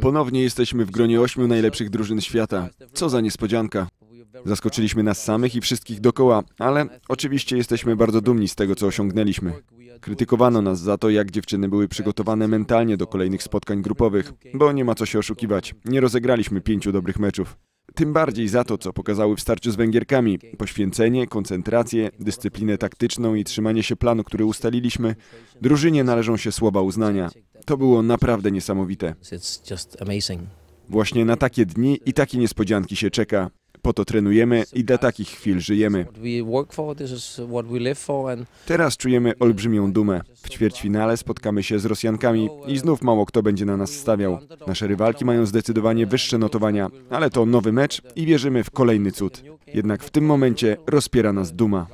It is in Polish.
Ponownie jesteśmy w gronie ośmiu najlepszych drużyn świata. Co za niespodzianka. Zaskoczyliśmy nas samych i wszystkich dokoła, ale oczywiście jesteśmy bardzo dumni z tego, co osiągnęliśmy. Krytykowano nas za to, jak dziewczyny były przygotowane mentalnie do kolejnych spotkań grupowych, bo nie ma co się oszukiwać. Nie rozegraliśmy pięciu dobrych meczów. Tym bardziej za to, co pokazały w starciu z Węgierkami. Poświęcenie, koncentrację, dyscyplinę taktyczną i trzymanie się planu, który ustaliliśmy, drużynie należą się słowa uznania. To było naprawdę niesamowite. Właśnie na takie dni i takie niespodzianki się czeka. Po to trenujemy i dla takich chwil żyjemy. Teraz czujemy olbrzymią dumę. W ćwierćfinale spotkamy się z Rosjankami i znów mało kto będzie na nas stawiał. Nasze rywalki mają zdecydowanie wyższe notowania, ale to nowy mecz i wierzymy w kolejny cud. Jednak w tym momencie rozpiera nas duma.